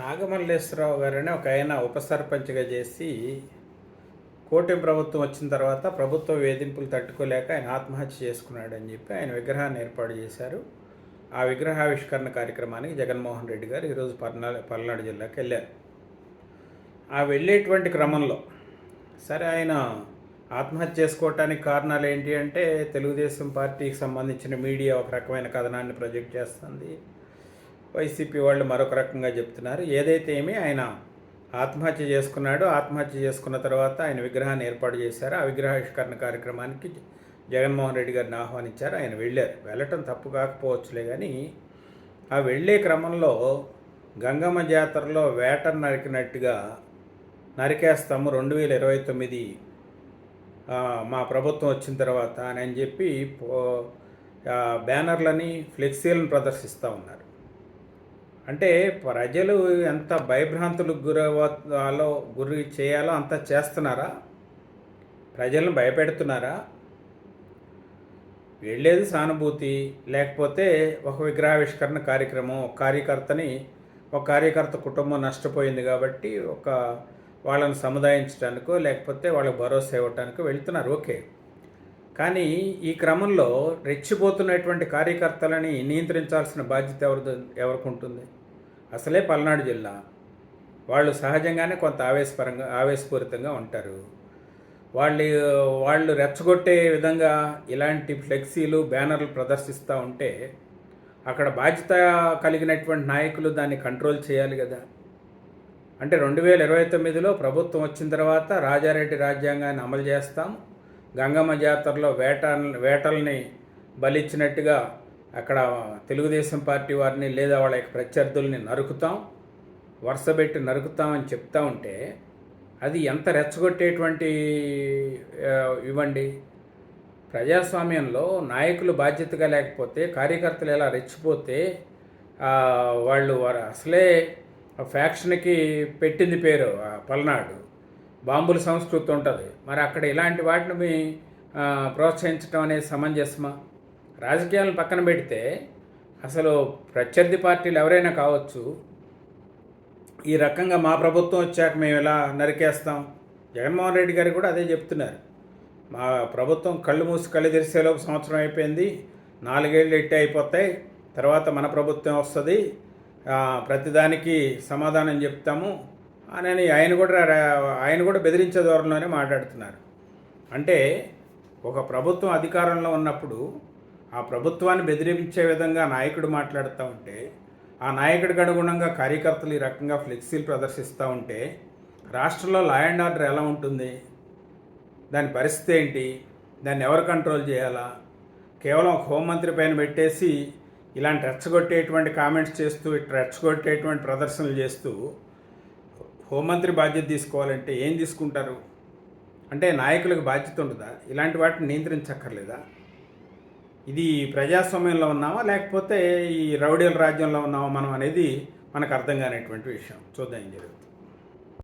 నాగమల్లేశ్వరరావు గారని ఒక ఆయన ఉప సర్పంచ్గా చేసి కోటి ప్రభుత్వం వచ్చిన తర్వాత ప్రభుత్వ వేధింపులు తట్టుకోలేక ఆయన ఆత్మహత్య చేసుకున్నాడని చెప్పి ఆయన విగ్రహాన్ని ఏర్పాటు చేశారు. ఆ విగ్రహావిష్కరణ కార్యక్రమానికి జగన్మోహన్ రెడ్డి గారు ఈరోజు పల్నాడు పల్నాడు జిల్లాకి వెళ్ళారు. ఆ వెళ్ళేటువంటి క్రమంలో సరే ఆయన ఆత్మహత్య చేసుకోవటానికి కారణాలు ఏంటి అంటే తెలుగుదేశం పార్టీకి సంబంధించిన మీడియా ఒక రకమైన కథనాన్ని ప్రొజెక్ట్ చేస్తుంది. వైసీపీ వాళ్ళు మరొక రకంగా చెప్తున్నారు. ఏదైతే ఏమి ఆయన ఆత్మహత్య చేసుకున్నాడో ఆత్మహత్య చేసుకున్న తర్వాత ఆయన విగ్రహాన్ని ఏర్పాటు చేశారు. ఆ విగ్రహావిష్కరణ కార్యక్రమానికి జగన్మోహన్ రెడ్డి గారిని ఆహ్వానించారు. ఆయన వెళ్ళారు. వెళ్ళటం తప్పు కాకపోవచ్చులే కానీ ఆ వెళ్ళే క్రమంలో గంగమ్మ జాతరలో వేట నరికినట్టుగా నరికేస్తాము. రెండు వేల ఇరవై తొమ్మిది మా ప్రభుత్వం వచ్చిన తర్వాత అని అని చెప్పి పో- బ్యానర్లని ఫ్లెక్సీలను ప్రదర్శిస్తూ ఉన్నారు. అంటే ప్రజలు ఎంత భయభ్రాంతులకు గురవాలో గురి చేయాలో అంత చేస్తున్నారా? ప్రజలను భయపెడుతున్నారా? వెళ్ళేది సానుభూతి లేకపోతే ఒక విగ్రహావిష్కరణ కార్యక్రమం ఒక కార్యకర్తని ఒక కార్యకర్త కుటుంబం నష్టపోయింది కాబట్టి ఒక వాళ్ళని సముదాయించడానికో లేకపోతే వాళ్ళకి భరోసా ఇవ్వటానికో వెళ్తున్నారు. ఓకే. కానీ ఈ క్రమంలో రెచ్చిపోతున్నటువంటి కార్యకర్తలని నియంత్రించాల్సిన బాధ్యత ఎవరిది ఎవరికి ఉంటుంది? అసలే పల్నాడు జిల్లా. వాళ్ళు సహజంగానే కొంత ఆవేశపరంగా ఆవేశపూరితంగా ఉంటారు. వాళ్ళు వాళ్ళు రెచ్చగొట్టే విధంగా ఇలాంటి ఫ్లెక్సీలు బ్యానర్లు ప్రదర్శిస్తూ ఉంటే అక్కడ బాధ్యత కలిగినటువంటి నాయకులు దాన్ని కంట్రోల్ చేయాలి కదా. అంటే రెండు వేల ఇరవై తొమ్మిదిలో ప్రభుత్వం వచ్చిన తర్వాత రాజారెడ్డి రాజ్యాంగాన్ని అమలు చేస్తాం. గంగమ్మ జాతరలో వేట వేటల్ని బలిచ్చినట్టుగా అక్కడ తెలుగుదేశం పార్టీ వారిని లేదా వాళ్ళ యొక్క ప్రత్యర్థుల్ని నరుకుతాం వరుసబెట్టి నరుకుతామని చెప్తా ఉంటే అది ఎంత రెచ్చగొట్టేటువంటి ఇవ్వండి. ప్రజాస్వామ్యంలో నాయకులు బాధ్యతగా లేకపోతే కార్యకర్తలు ఎలా రెచ్చిపోతే వాళ్ళు వారు అసలే ఫ్యాక్షన్కి పెట్టింది పేరు ఆ పల్నాడు. బాంబుల సంస్కృతి ఉంటుంది. మరి అక్కడ ఇలాంటి వాటిని మీ, ప్రోత్సహించడం అనేది సమంజసమా? రాజకీయాలను పక్కన పెడితే అసలు ప్రత్యర్థి పార్టీలు ఎవరైనా కావచ్చు ఈ రకంగా మా ప్రభుత్వం వచ్చాక మేము ఎలా నరికేస్తాం? జగన్మోహన్ రెడ్డి గారు కూడా అదే చెప్తున్నారు. మా ప్రభుత్వం కళ్ళు మూసి కళ్ళు తెరిసేలోపు సంవత్సరం అయిపోయింది. నాలుగేళ్ళు ఎట్టే అయిపోతాయి. తర్వాత మన ప్రభుత్వం వస్తుంది. ప్రతిదానికి సమాధానం చెప్తాము. అని ఆయన కూడా ఆయన కూడా బెదిరించే ధోరణిలోనే మాట్లాడుతున్నారు. అంటే ఒక ప్రభుత్వం అధికారంలో ఉన్నప్పుడు ఆ ప్రభుత్వాన్ని బెదిరించే విధంగా నాయకుడు మాట్లాడుతూ ఉంటే ఆ నాయకుడికి అనుగుణంగా కార్యకర్తలు ఈ రకంగా ఫ్లెక్సీలు ప్రదర్శిస్తూ ఉంటే రాష్ట్రంలో లా అండ్ ఆర్డర్ ఎలా ఉంటుంది? దాని పరిస్థితి ఏంటి? దాన్ని ఎవరు కంట్రోల్ చేయాలా? కేవలం హోంమంత్రి పైన పెట్టేసి ఇలాంటి రెచ్చగొట్టేటువంటి కామెంట్స్ చేస్తూ ఇట్లా రెచ్చగొట్టేటువంటి ప్రదర్శనలు చేస్తూ హోంమంత్రి బాధ్యత తీసుకోవాలంటే ఏం తీసుకుంటారు? అంటే నాయకులకు బాధ్యత ఉంటుందా? ఇలాంటి వాటిని నియంత్రించక్కర్లేదా? ఇది ప్రజాస్వామ్యంలో ఉన్నామా? లేకపోతే ఈ రౌడీల రాజ్యంలో ఉన్నామా? మనం అనేది మనకు అర్థం కానిటువంటి విషయం. చూద్దాం ఏం జరుగుతుంది.